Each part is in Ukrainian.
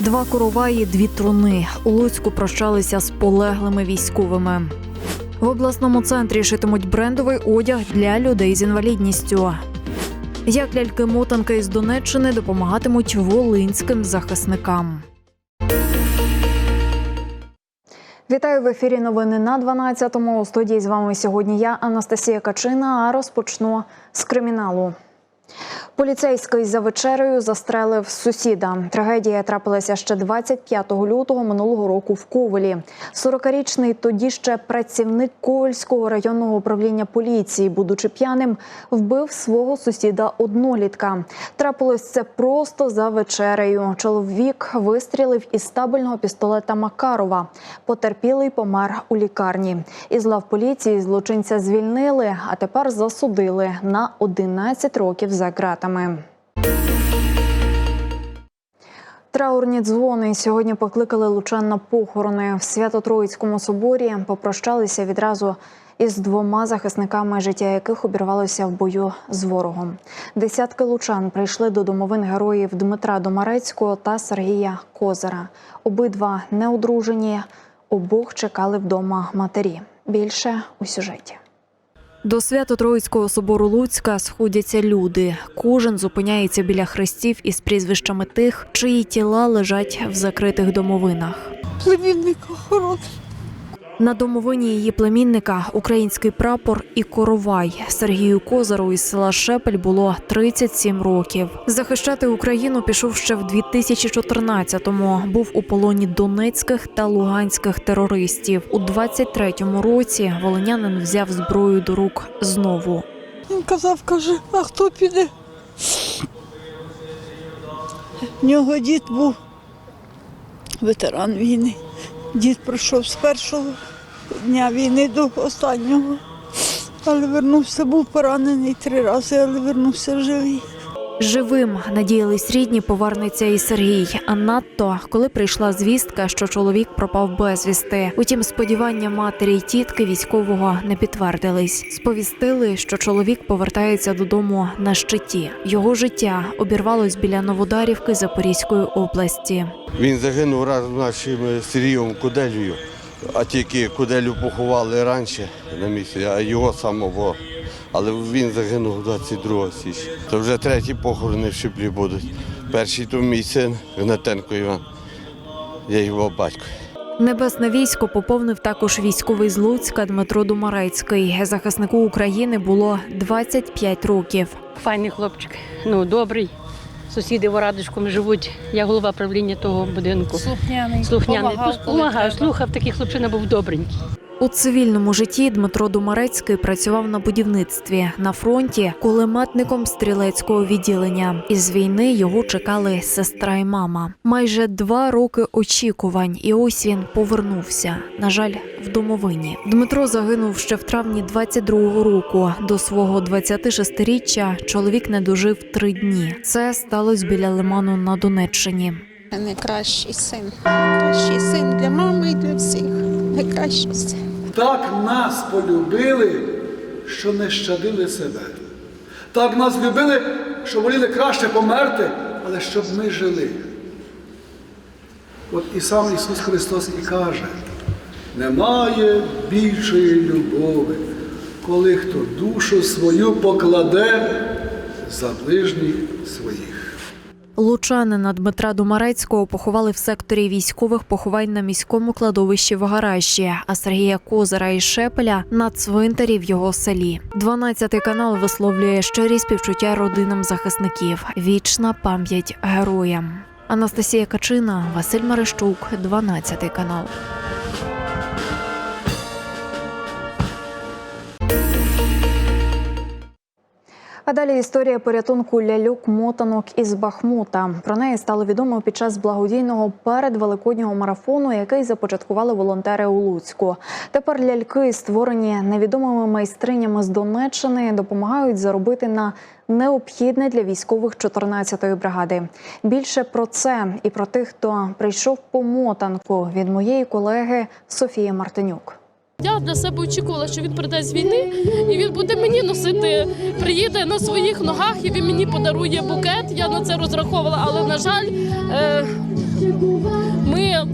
Два короваї, дві труни. У Луцьку прощалися з полеглими військовими. В обласному центрі шитимуть брендовий одяг для людей з інвалідністю. Як ляльки-мотанки із Донеччини допомагатимуть волинським захисникам. Вітаю в ефірі. Новини на 12-му. У студії з вами сьогодні я, Анастасія Качина. А розпочну з криміналу. Поліцейський за вечерею застрелив сусіда. Трагедія трапилася ще 25 лютого минулого року в Ковелі. 40-річний тоді ще працівник Ковельського районного управління поліції, будучи п'яним, вбив свого сусіда однолітка. Трапилось це просто за вечерею. Чоловік вистрілив із стабельного пістолета Макарова. Потерпілий помер у лікарні. Із лав поліції злочинця звільнили, а тепер засудили на 11 років за ґратами. Траурні дзвони сьогодні покликали лучан на похорони в Свято-Троїцькому соборі. Попрощалися відразу із двома захисниками, життя яких обірвалося в бою з ворогом. Десятки лучан прийшли до домовин героїв Дмитра Домарецького та Сергія Козера. Обидва неодружені, обох чекали вдома матері. Більше у сюжеті. До Свято-Троїцького собору Луцька сходяться люди. Кожен зупиняється біля хрестів із прізвищами тих, чиї тіла лежать в закритих домовинах. племінника охорони. На домовині її племінника український прапор і коровай Сергію Козару із села Шепель було 37 років. Захищати Україну пішов ще в 2014-му. Був у полоні донецьких та луганських терористів. У 23-му році волинянин взяв зброю до рук знову. Він казав, каже, а хто піде? В нього дід був ветеран війни. Дід пройшов з першого дня війни до останнього. Але вернувся, був поранений три рази, але вернувся живий. Живим надіялись рідні, повернеться і Сергій. А надто коли прийшла звістка, що чоловік пропав безвісти. Утім, сподівання матері й тітки військового не підтвердились. Сповістили, що чоловік повертається додому на щиті. Його життя обірвалось біля Новодарівки Запорізької області. Він загинув разом з нашим Сергієм Куделею, а тільки Куделю поховали раніше на місці, а його самого. Але він загинув 22 січня. То вже треті похорони в Шиплі будуть. Перший то мій син Гнатенко Іван. Я його батько. Небесне військо поповнив також військовий з Луцька Дмитро Думарецький. Захиснику України було 25 років. Файний хлопчик, ну добрий. Сусіди в Орадишком живуть. Я голова правління того будинку. Слухняний. Слухняний. Помагав, слухав, такий хлопчина був добренький. У цивільному житті Дмитро Думарецький працював на будівництві на фронті кулеметником стрілецького відділення. Із війни його чекали сестра і мама. Майже два роки очікувань, і ось він повернувся. На жаль, в домовині. Дмитро загинув ще в травні 22-го року. До свого 26-річчя чоловік не дожив три дні. Це сталося біля лиману на Донеччині. Найкращий син. Найкращий син для мами і для всіх. Найкращий син. Так нас полюбили, що не щадили себе. Так нас любили, що воліли краще померти, але щоб ми жили. От і сам Ісус Христос і каже, немає більшої любові, коли хто душу свою покладе за ближніх своїх. Лучанина Дмитра Думарецького поховали в секторі військових поховань на міському кладовищі в гаражі, а Сергія Козера і Шепеля на цвинтарі в його селі. 12 канал висловлює щирі співчуття родинам захисників. Вічна пам'ять героям. Анастасія Качина, Василь Марищук, 12 канал. А далі історія порятунку ляльок мотанок із Бахмута. Про неї стало відомо під час благодійного передвеликоднього марафону, який започаткували волонтери у Луцьку. Тепер ляльки, створені невідомими майстринями з Донеччини, допомагають заробити на необхідне для військових 14-ї бригади. Більше про це і про тих, хто прийшов по мотанку від моєї колеги Софії Мартинюк. Я для себе очікувала, що він прийде з війни і він буде мені носити, приїде на своїх ногах і він мені подарує букет. Я на це розраховувала, але на жаль, е, ми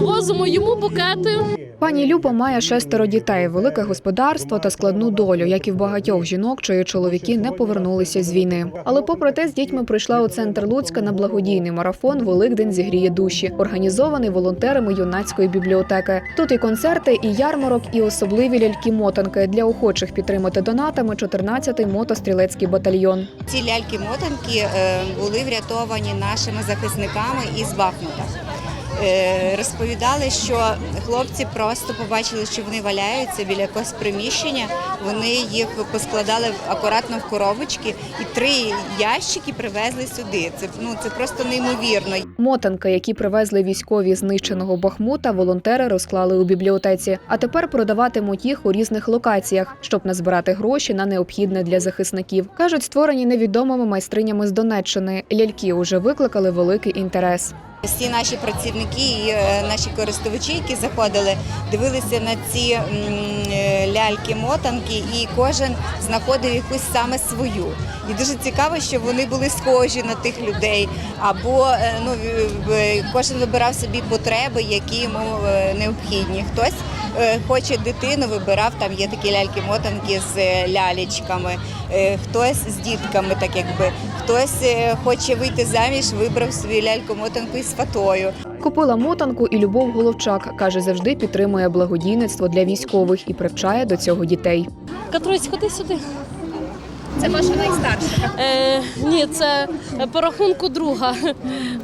возимо йому букети. Пані Люба має шестеро дітей, велике господарство та складну долю, як і в багатьох жінок, чиї чоловіки не повернулися з війни. Але попри те, з дітьми прийшла у центр Луцька на благодійний марафон Великдень зігріє душі, організований волонтерами юнацької бібліотеки. Тут і концерти, і ярмарок, і особливі ляльки-мотанки для охочих підтримати донатами 14-й мотострілецький батальйон. Ці ляльки-мотанки е, були врятовані нашими захисниками із Бахмута. Е, Розповідали, що хлопці просто побачили, що вони валяються біля якогось приміщення. Вони їх поскладали акуратно в коробочки і три ящики привезли сюди. Це ну це просто неймовірно. Мотанки, які привезли військові знищеного Бахмута, волонтери розклали у бібліотеці. А тепер продаватимуть їх у різних локаціях, щоб назбирати гроші на необхідне для захисників. кажуть, створені невідомими майстринями з Донеччини. Ляльки уже викликали великий інтерес. Всі наші працівники і е, наші користувачі, які заходили, дивилися на ці е, ляльки-мотанки, і кожен знаходив якусь саме свою. І дуже цікаво, що вони були схожі на тих людей, або е, ну кожен вибирав собі потреби, які йому е, необхідні. Хтось е, хоче дитину, вибирав там є такі ляльки-мотанки з лялечками, хтось з дітками, так якби хтось е, хоче вийти заміж, вибрав собі ляльку-мотанку із фатою. Купила мотанку і Любов Головчак каже, завжди підтримує благодійництво для військових і привчає до цього дітей. Катрусь, ходи сюди. Це ваша найстарша? Е, ні, це по рахунку друга.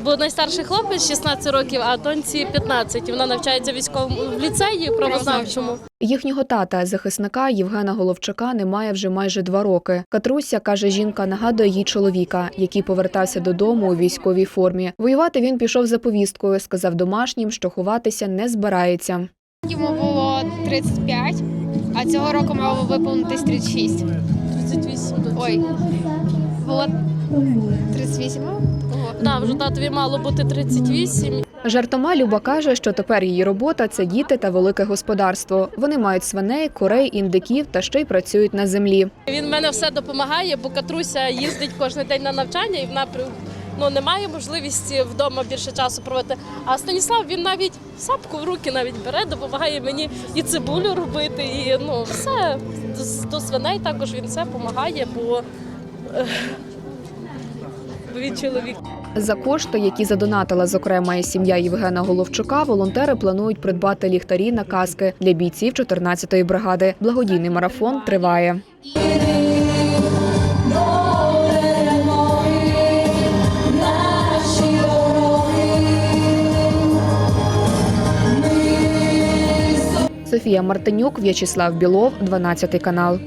Бо найстарший хлопець 16 років, а доньці 15. Вона навчається військовому в ліцеї правознавчому. Їхнього тата, захисника Євгена Головчака, немає вже майже два роки. Катруся каже, жінка нагадує їй чоловіка, який повертався додому у військовій формі. Воювати він пішов за повісткою. Сказав домашнім, що ховатися не збирається. Йому було 35, а цього року мало виповнитись 36. 38 доньці. Ой, було 38? Ого. Так, вже татові мало бути 38. Жартома Люба каже, що тепер її робота це діти та велике господарство. Вони мають свиней, курей, індиків та ще й працюють на землі. Він в мене все допомагає, бо Катруся їздить кожен день на навчання і вона при- ну, не має можливості вдома більше часу проводити. А Станіслав він навіть сапку в руки навіть бере, допомагає мені і цибулю робити, і ну все до, свиней також він все допомагає, бо, е, він чоловік. За кошти, які задонатила зокрема і сім'я Євгена Головчука, волонтери планують придбати ліхтарі на каски для бійців 14-ї бригади. Благодійний марафон триває. Софія Мартинюк, В'ячеслав Білов, 12 канал.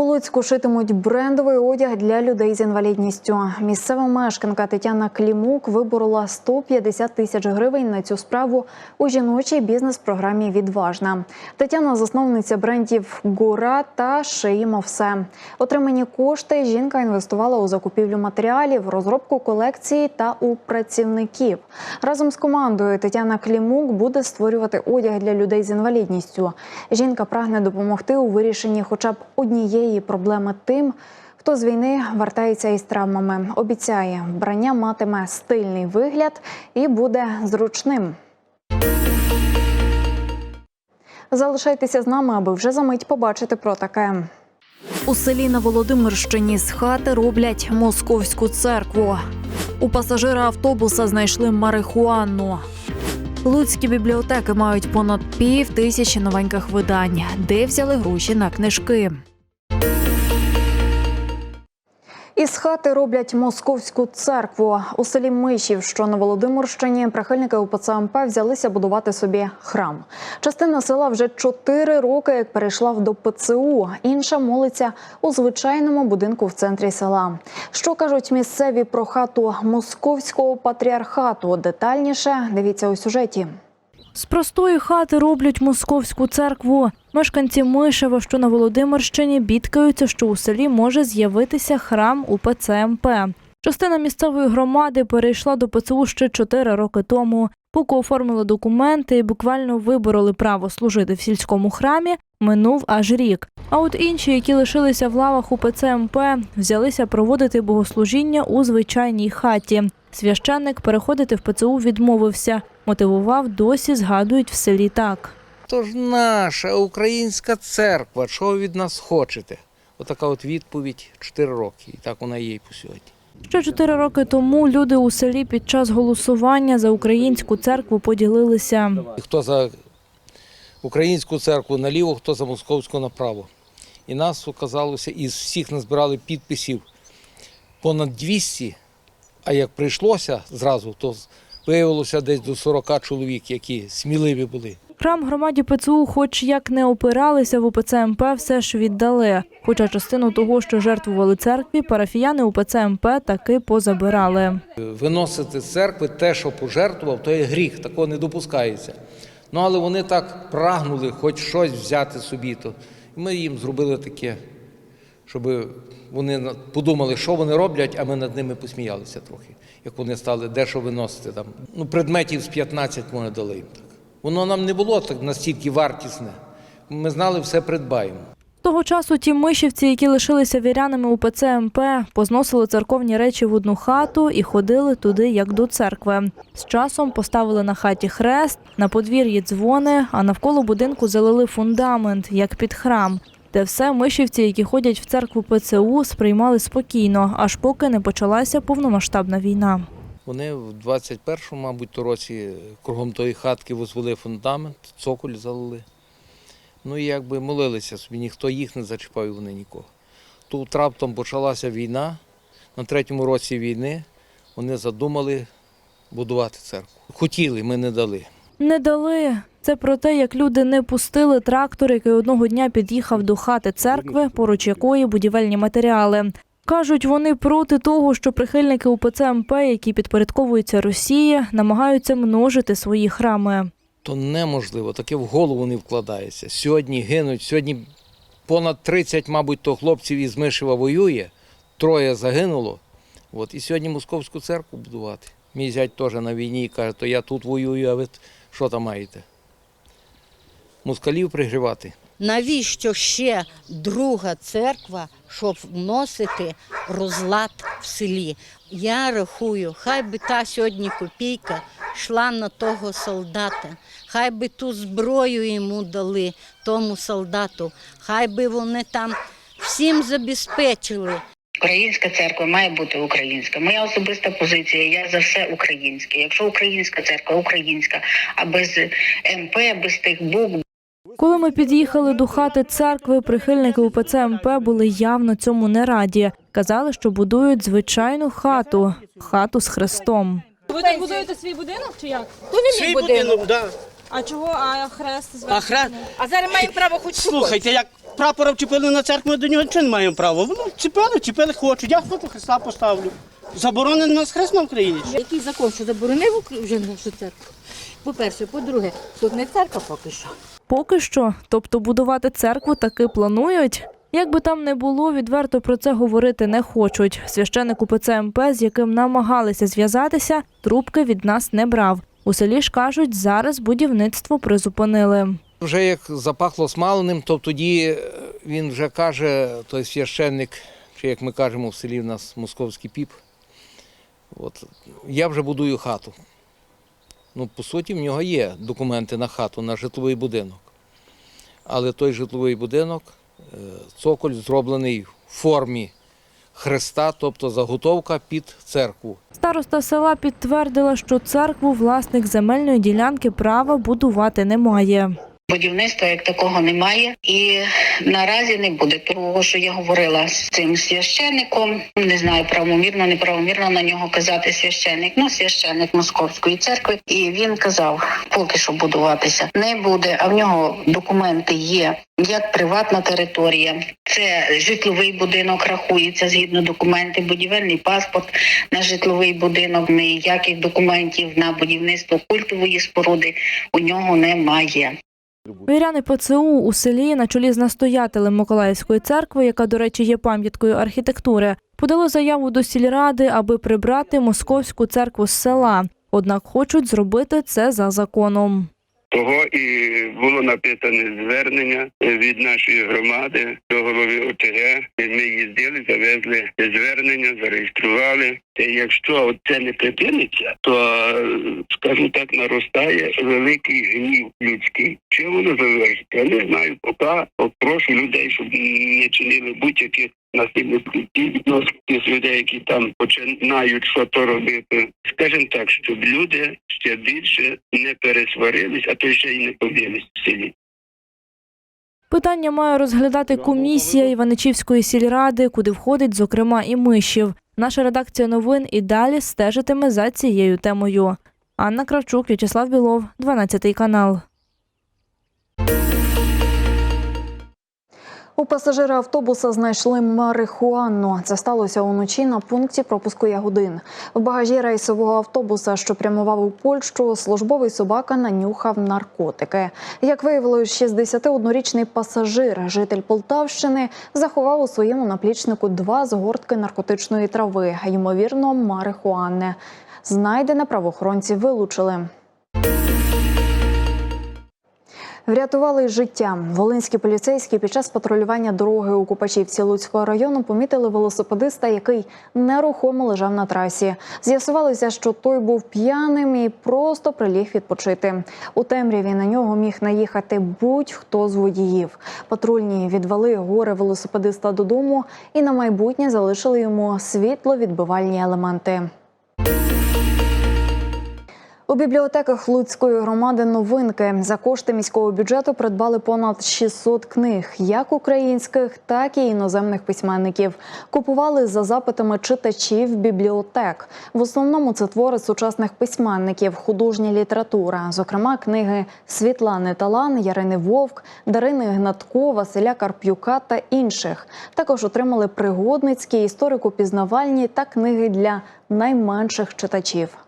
У Луцьку шитимуть брендовий одяг для людей з інвалідністю. Місцева мешканка Тетяна Клімук виборола 150 тисяч гривень на цю справу у жіночій бізнес-програмі Відважна. Тетяна засновниця брендів Гура та Шиємо все. Отримані кошти жінка інвестувала у закупівлю матеріалів, розробку колекції та у працівників. Разом з командою Тетяна Клімук буде створювати одяг для людей з інвалідністю. Жінка прагне допомогти у вирішенні хоча б однієї проблеми тим, хто з війни вертається із травмами. Обіцяє, вбрання матиме стильний вигляд і буде зручним. Залишайтеся з нами, аби вже за мить побачити про таке. У селі на Володимирщині з хати роблять московську церкву. У пасажира автобуса знайшли марихуану. Луцькі бібліотеки мають понад пів тисячі новеньких видань, де взяли гроші на книжки. Із хати роблять московську церкву у селі Мишів, що на Володимирщині. Прихильники УПЦ МП взялися будувати собі храм. Частина села вже чотири роки як перейшла до ПЦУ. Інша молиться у звичайному будинку в центрі села. Що кажуть місцеві про хату московського патріархату? Детальніше дивіться у сюжеті. З простої хати роблять московську церкву. Мешканці Мишева, що на Володимирщині, бідкаються, що у селі може з'явитися храм УПЦ МП. Частина місцевої громади перейшла до ПЦУ ще чотири роки тому. Поки оформили документи і буквально вибороли право служити в сільському храмі, минув аж рік. А от інші, які лишилися в лавах УПЦ МП, взялися проводити богослужіння у звичайній хаті. Священник переходити в ПЦУ відмовився. Мотивував досі, згадують в селі так. То ж наша українська церква, ви від нас хочете? Отака от відповідь 4 роки, і так вона є і по сьогодні. Ще чотири роки тому люди у селі під час голосування за українську церкву поділилися. Хто за українську церкву наліво, хто за московську направо. І нас оказалося, із всіх назбирали підписів понад 200, а як прийшлося зразу, то виявилося десь до 40 чоловік, які сміливі були. Храм громаді ПЦУ, хоч як не опиралися в УПЦ МП, все ж віддали. Хоча частину того, що жертвували церкві, парафіяни УПЦ МП таки позабирали. Виносити з церкви те, що пожертвував, то є гріх, такого не допускається. Ну але вони так прагнули хоч щось взяти собі. То ми їм зробили таке, щоб вони подумали, що вони роблять, а ми над ними посміялися трохи, як вони стали дещо виносити там. Ну, предметів з 15 ми дали їм так. Воно нам не було так настільки вартісне. Ми знали, все придбаємо. Того часу ті мишівці, які лишилися вірянами УПЦ МП, позносили церковні речі в одну хату і ходили туди, як до церкви. З часом поставили на хаті хрест, на подвір'ї дзвони, а навколо будинку залили фундамент, як під храм. Те все мишівці, які ходять в церкву ПЦУ, сприймали спокійно, аж поки не почалася повномасштабна війна. Вони в 21-му, мабуть, році кругом тої хатки возвели фундамент, цоколь залили. Ну і якби молилися собі, ніхто їх не зачіпав, і вони нікого. Тут раптом почалася війна. На третьому році війни вони задумали будувати церкву. Хотіли, ми не дали. Не дали. Це про те, як люди не пустили трактор, який одного дня під'їхав до хати церкви, поруч якої будівельні матеріали. Кажуть, вони проти того, що прихильники УПЦ МП, які підпорядковуються Росії, намагаються множити свої храми. То неможливо, таке в голову не вкладається. Сьогодні гинуть, сьогодні понад 30, мабуть, то хлопців із Мишева воює, троє загинуло. От, і сьогодні московську церкву будувати. Мій зять теж на війні і каже, то я тут воюю, а ви що там маєте? Москалів пригрівати. Навіщо ще друга церква, щоб вносити розлад в селі? Я рахую, хай би та сьогодні копійка йшла на того солдата, хай би ту зброю йому дали, тому солдату, хай би вони там всім забезпечили. Українська церква має бути українська. Моя особиста позиція. Я за все українське. Якщо українська церква, українська, а без МП, без тих букв, Коли ми під'їхали до хати церкви, прихильники УПЦ МП були явно цьому не раді. Казали, що будують звичайну хату хату з хрестом. Ви тут будуєте свій будинок чи як? Свій будинок, да. А чого? А хрест? А хрест, А зараз маємо право хоч слухайте, як прапора вчепили на церкву, ми до нього нічого не маємо права. Воно чіпили, чіпили, хочуть. Я хочу Христа поставлю. Заборонений у нас хрест на Україні. Який закон, що заборонив вже нашу церкву? По-перше, по-друге, тут не церква поки що. Поки що, тобто будувати церкву таки планують. Як би там не було, відверто про це говорити не хочуть. Священник УПЦ МП, з яким намагалися зв'язатися, трубки від нас не брав. У селі ж кажуть, зараз будівництво призупинили. Вже як запахло смаленим, то тоді е, він вже каже, той священник, чи як ми кажемо в селі в нас московський піп, от, я вже будую хату. Ну, по суті, в нього є документи на хату, на житловий будинок. Але той житловий будинок, е, цоколь зроблений в формі хреста, тобто заготовка під церкву. Староста села підтвердила, що церкву власник земельної ділянки права будувати не має. Будівництва як такого немає, і наразі не буде. Того, що я говорила з цим священником, не знаю, правомірно, неправомірно на нього казати священник. Ну, священник московської церкви, і він казав, поки що будуватися не буде. А в нього документи є як приватна територія. Це житловий будинок рахується згідно документів, будівельний паспорт на житловий будинок. Ніяких документів на будівництво культової споруди у нього немає. Віряни ПЦУ у селі на чолі з настоятелем Миколаївської церкви, яка, до речі, є пам'яткою архітектури, подали заяву до сільради, аби прибрати московську церкву з села. однак хочуть зробити це за законом. Того і було написане звернення від нашої громади до голови ОТГ. Ми їздили, завезли звернення, зареєстрували. І якщо це не припиниться, то скажу так, наростає великий гнів людський. Чи воно завершиться? Я не знаю. Поки прошу людей, щоб не чинили будь-яких насильницьких дій відносно тих людей, які там починають що то робити. Скажімо так, щоб люди ще більше не пересварились, а то ще й не побились в селі. Питання має розглядати комісія Іваничівської сільради, куди входить, зокрема, і мишів. Наша редакція новин і далі стежитиме за цією темою. Анна Кравчук, В'ячеслав Білов, 12 канал. У пасажира автобуса знайшли марихуану. Це сталося уночі на пункті пропуску Ягодин. В багажі рейсового автобуса, що прямував у Польщу, службовий собака нанюхав наркотики. Як виявилось, 61-річний пасажир, житель Полтавщини, заховав у своєму наплічнику два згортки наркотичної трави, ймовірно, марихуани. Знайдене правоохоронці вилучили. Врятували життя. Волинські поліцейські під час патрулювання дороги у Купачівці Луцького району помітили велосипедиста, який нерухомо лежав на трасі. З'ясувалося, що той був п'яним і просто приліг відпочити. У темряві на нього міг наїхати будь-хто з водіїв. Патрульні відвели горе велосипедиста додому і на майбутнє залишили йому світловідбивальні елементи. У бібліотеках Луцької громади новинки за кошти міського бюджету придбали понад 600 книг, як українських, так і іноземних письменників. Купували за запитами читачів бібліотек. В основному це твори сучасних письменників, художня література, зокрема книги Світлани Талан, Ярини Вовк, Дарини Гнатко, Василя Карп'юка та інших. Також отримали пригодницькі, історико-пізнавальні та книги для найменших читачів.